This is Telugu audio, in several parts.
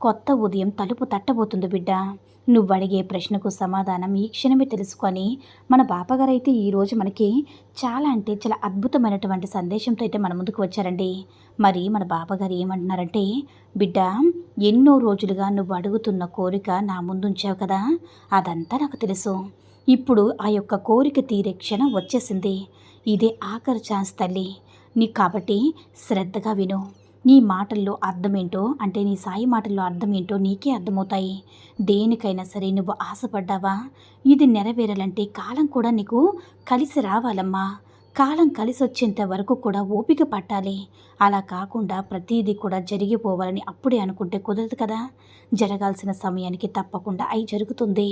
కొత్త ఉదయం తలుపు తట్టబోతుంది బిడ్డ. నువ్వు అడిగే ప్రశ్నకు సమాధానం ఈ క్షణమే తెలుసుకొని మన బాపగారైతే ఈరోజు మనకి చాలా అంటే చాలా అద్భుతమైనటువంటి సందేశంతో అయితే మన ముందుకు వచ్చారండి. మరి మన బాపగారు ఏమంటున్నారంటే బిడ్డ ఎన్నో రోజులుగా నువ్వు అడుగుతున్న కోరిక నా ముందుంచావు కదా. అదంతా నాకు తెలుసు. ఇప్పుడు ఆ యొక్క కోరిక తీరే క్షణం వచ్చేసింది. ఇదే ఆఖరి ఛాన్స్ తల్లి. నీకు కాబట్టి శ్రద్ధగా విను. నీ మాటల్లో అర్థమేంటో అంటే నీ సాయి మాటల్లో అర్థమేంటో నీకే అర్థమవుతాయి. దేనికైనా సరే నువ్వు ఆశపడ్డావా? ఇది నెరవేరాలంటే కాలం కూడా నీకు కలిసి రావాలమ్మా. కాలం కలిసి వచ్చేంత వరకు కూడా ఓపిక పట్టాలి. అలా కాకుండా ప్రతిదీ కూడా జరిగిపోవాలని అప్పుడే అనుకుంటే కుదరదు కదా. జరగాల్సిన సమయానికి తప్పకుండా అయి జరుగుతుంది.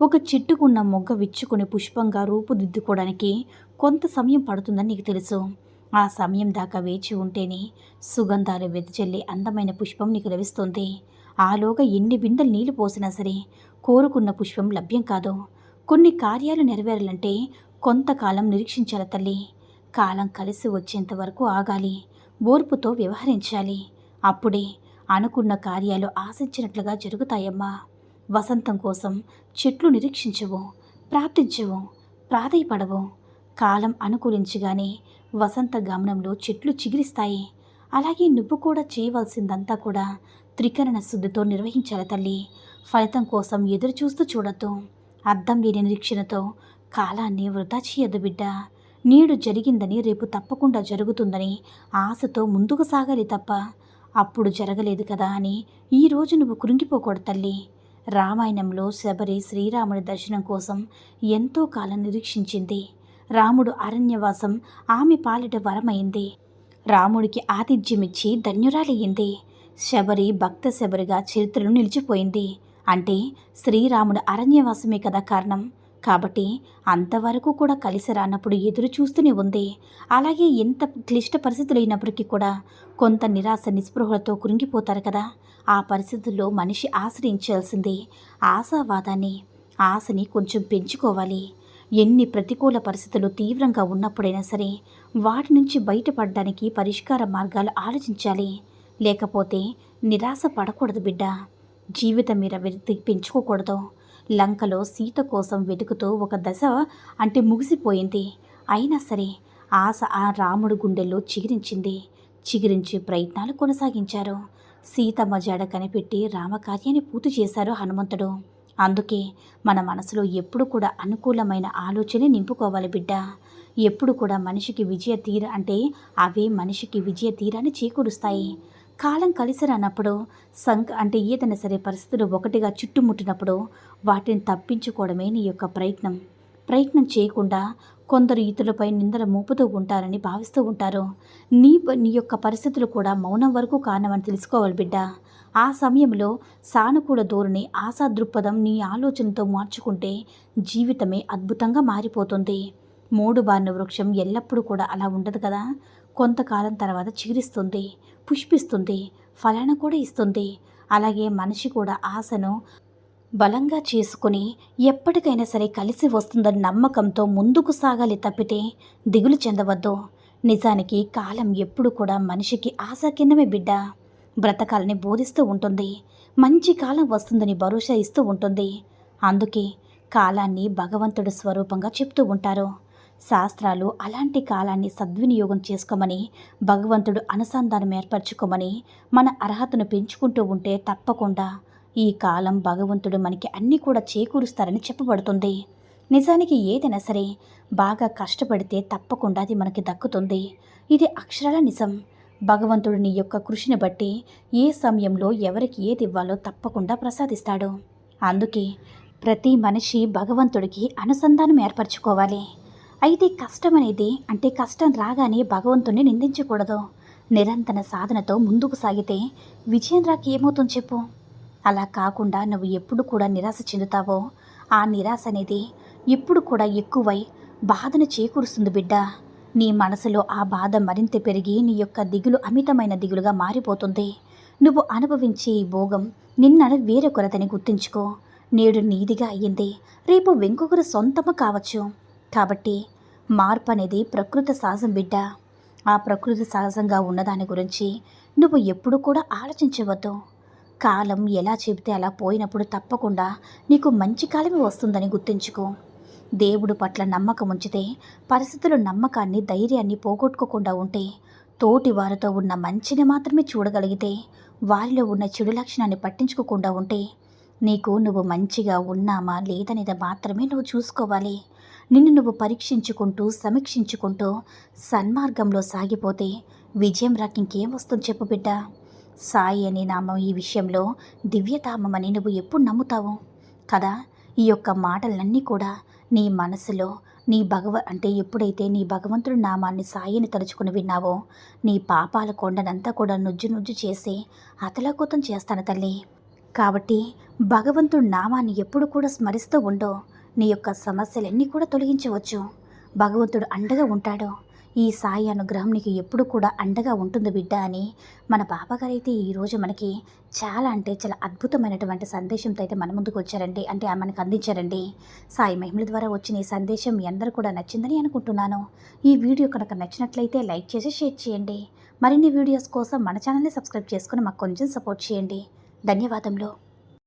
ఒక చెట్టుకున్న మొగ్గ విచ్చుకుని పుష్పంగా రూపుదిద్దుకోవడానికి కొంత సమయం పడుతుందని నీకు తెలుసు. ఆ సమయం దాకా వేచి ఉంటేనే సుగంధాలు వెదజల్లి అందమైన పుష్పం నీకు లభిస్తుంది. ఆలోగా ఎన్ని బిందెలు నీళ్ళు పోసినా సరే కోరుకున్న పుష్పం లభ్యం కాదు. కొన్ని కార్యాలు నెరవేరాలంటే కొంతకాలం నిరీక్షించాలి తల్లి. కాలం కలిసి వచ్చేంత వరకు ఆగాలి. ఓర్పుతో వ్యవహరించాలి. అప్పుడే అనుకున్న కార్యాలు ఆశించినట్లుగా జరుగుతాయమ్మా. వసంతం కోసం చెట్లు నిరీక్షించవు ప్రార్థించవు ప్రాధేయపడవు. కాలం అనుకూలించగానే వసంత గమనంలో చెట్లు చిగురిస్తాయి. అలాగే నువ్వు కూడా చేయవలసిందంతా కూడా త్రికరణ శుద్ధితో నిర్వహించాలి తల్లి. ఫలితం కోసం ఎదురు చూస్తూ చూడొద్దు. అర్థం లేని నిరీక్షణతో కాలాన్ని వృధా చేయదు బిడ్డ. నేడు జరిగిందని రేపు తప్పకుండా జరుగుతుందని ఆశతో ముందుకు సాగాలి తప్ప అప్పుడు జరగలేదు కదా అని ఈరోజు నువ్వు కృంగిపోకూడదు తల్లి. రామాయణంలో శబరి శ్రీరాముడి దర్శనం కోసం ఎంతో కాలం నిరీక్షించింది. రాముడు అరణ్యవాసం ఆమె పాలిట వరమైంది. రాముడికి ఆతిథ్యమిచ్చి ధన్యురాలయ్యింది. శబరి భక్త శబరిగా చరిత్రలో నిలిచిపోయింది. అంటే శ్రీరాముడు అరణ్యవాసమే కదా కారణం. కాబట్టి అంతవరకు కూడా కలిసి రానప్పుడు ఎదురు చూస్తూనే ఉంది. అలాగే ఎంత క్లిష్ట పరిస్థితులు అయినప్పటికీ కూడా కొంత నిరాశ నిస్పృహలతో కురింగిపోతారు కదా. ఆ పరిస్థితుల్లో మనిషి ఆశ్రయించాల్సింది ఆశావాదాన్ని ఆశని కొంచెం పెంచుకోవాలి. ఎన్ని ప్రతికూల పరిస్థితులు తీవ్రంగా ఉన్నప్పుడైనా సరే వాటి నుంచి బయటపడడానికి పరిష్కార మార్గాలు ఆలోచించాలి. లేకపోతే నిరాశ పడకూడదు బిడ్డ. జీవితం మీద వెతికి పెంచుకోకూడదు. లంకలో సీత కోసం వెతుకుతూ ఒక దశ అంటే ముగిసిపోయింది. అయినా సరే ఆశ ఆ రాముడు గుండెల్లో చిగిరించింది. చిగిరించే ప్రయత్నాలు కొనసాగించారు. సీతమ్మ జాడ కనిపెట్టి రామకార్యాన్ని పూర్తి చేశారు హనుమంతుడు. అందుకే మన మనసులో ఎప్పుడు కూడా అనుకూలమైన ఆలోచనే నింపుకోవాలి బిడ్డ. ఎప్పుడు కూడా మనిషికి విజయ తీర అంటే అవే మనిషికి విజయ తీరాన్ని చేకూరుస్తాయి. కాలం కలిసి రానప్పుడు సంక్ అంటే ఏదైనా సరే పరిస్థితులు ఒకటిగా చుట్టుముట్టినప్పుడు వాటిని తప్పించుకోవడమే నీ యొక్క ప్రయత్నం. ప్రయత్నం చేయకుండా కొందరు ఇతరులపై నిందలు మోపుతూ ఉంటారని భావిస్తూ ఉంటారు. నీ నీ యొక్క పరిస్థితులు కూడా మౌనం వరకు కారణమని తెలుసుకోవాలి బిడ్డ. ఆ సమయంలో సానుకూల ధోరణి ఆశా దృక్పథం నీ ఆలోచనతో మార్చుకుంటే జీవితమే అద్భుతంగా మారిపోతుంది. మూడు బారిన వృక్షం ఎల్లప్పుడూ కూడా అలా ఉండదు కదా. కొంతకాలం తర్వాత చిగురిస్తుంది పుష్పిస్తుంది ఫలాన్ని కూడా ఇస్తుంది. అలాగే మనిషి కూడా ఆశను బలంగా చేసుకుని ఎప్పటికైనా సరే కలిసి వస్తుందని నమ్మకంతో ముందుకు సాగాలి తప్పితే దిగులు చెందవద్దు. నిజానికి కాలం ఎప్పుడు కూడా మనిషికి ఆశ బిడ్డ. బ్రతకాలని బోధిస్తూ ఉంటుంది. మంచి కాలం వస్తుందని భరోసా ఇస్తూ ఉంటుంది. అందుకే కాలాన్ని భగవంతుడు స్వరూపంగా చెప్తూ ఉంటారు. శాస్త్రాలు అలాంటి కాలాన్ని సద్వినియోగం చేసుకోమని భగవంతుడు అనుసంధానం ఏర్పరచుకోమని మన అర్హతను పెంచుకుంటూ ఉంటే తప్పకుండా ఈ కాలం భగవంతుడు మనకి అన్నీ కూడా చేకూరుస్తారని చెప్పబడుతుంది. నిజానికి ఏదైనా సరే బాగా కష్టపడితే తప్పకుండా అది మనకి దక్కుతుంది. ఇది అక్షరాల నిజం. భగవంతుడు నీ యొక్క కృషిని బట్టి ఏ సమయంలో ఎవరికి ఏది ఇవ్వాలో తప్పకుండా ప్రసాదిస్తాడు. అందుకే ప్రతి మనిషి భగవంతుడికి అనుసంధానం ఏర్పరచుకోవాలి. అయితే కష్టం అనేది అంటే కష్టం రాగానే భగవంతుణ్ణి నిందించకూడదు. నిరంతర సాధనతో ముందుకు సాగితే విజయం రాక ఏమవుతుంది చెప్పు? అలా కాకుండా నువ్వు ఎప్పుడు కూడా నిరాశ చెందుతావో ఆ నిరాశ అనేది ఎప్పుడు కూడా ఎక్కువై బాధను చేకూరుస్తుంది బిడ్డ. నీ మనసులో ఆ బాధ మరింత పెరిగి నీ యొక్క దిగులు అమితమైన దిగులుగా మారిపోతుంది. నువ్వు అనుభవించే ఈ భోగం నిన్న వేరొకరదని గుర్తుంచుకో. నేడు నీదిగా అయ్యింది. రేపు వెంకొకరు సొంతము కావచ్చు. కాబట్టి మార్పు అనేది ప్రకృతి సహజం బిడ్డ. ఆ ప్రకృతి సహజంగా ఉన్నదాని గురించి నువ్వు ఎప్పుడు కూడా ఆలోచించవద్దు. కాలం ఎలా చెబితే అలా పోయినప్పుడు తప్పకుండా నీకు మంచి కాలమే వస్తుందని గుర్తుంచుకో. దేవుడు పట్ల నమ్మకం ఉంచితే పరిస్థితులు నమ్మకాన్ని ధైర్యాన్ని పోగొట్టుకోకుండా ఉంటే తోటి వారితో ఉన్న మంచిని మాత్రమే చూడగలిగితే వారిలో ఉన్న చెడు లక్షణాన్ని పట్టించుకోకుండా ఉంటే నీకు నువ్వు మంచిగా ఉన్నామా లేదనేది మాత్రమే నువ్వు చూసుకోవాలి. నిన్ను నువ్వు పరీక్షించుకుంటూ సమీక్షించుకుంటూ సన్మార్గంలో సాగిపోతే విజయం రాక ఇంకేం వస్తుంది చెప్పు బిడ్డ. సాయి అనే నామం ఈ విషయంలో దివ్యతామమని నువ్వు ఎప్పుడు నమ్ముతావు? కదా ఈ యొక్క మాటలన్నీ కూడా నీ మనసులో నీ భగవ అంటే ఎప్పుడైతే నీ భగవంతుడు నామాన్ని సాయిని తలుచుకుని విన్నావో నీ పాపాల కొండనంతా కూడా నుజ్జు నుజ్జు చేసి అతలాకుతం చేస్తాను తల్లి. కాబట్టి భగవంతుడి నామాన్ని ఎప్పుడు కూడా స్మరిస్తూ ఉండో. నీ యొక్క సమస్యలన్నీ కూడా తొలగించవచ్చు. భగవంతుడు అండగా ఉంటాడు. ఈ సాయి అనుగ్రహం నీకు ఎప్పుడు కూడా అండగా ఉంటుంది బిడ్డ అని మన బాబాగారు అయితే ఈరోజు మనకి చాలా అంటే చాలా అద్భుతమైనటువంటి సందేశంతో అయితే మన ముందుకు వచ్చారండి. అంటే మనకు అందించారండి. సాయి మహిమల ద్వారా వచ్చిన ఈ సందేశం మీ అందరూ కూడా నచ్చిందని అనుకుంటున్నాను. ఈ వీడియో కనుక నచ్చినట్లయితే లైక్ చేసి షేర్ చేయండి. మరిన్ని వీడియోస్ కోసం మన ఛానల్ని సబ్స్క్రైబ్ చేసుకుని మాకు కొంచెం సపోర్ట్ చేయండి. ధన్యవాదములు.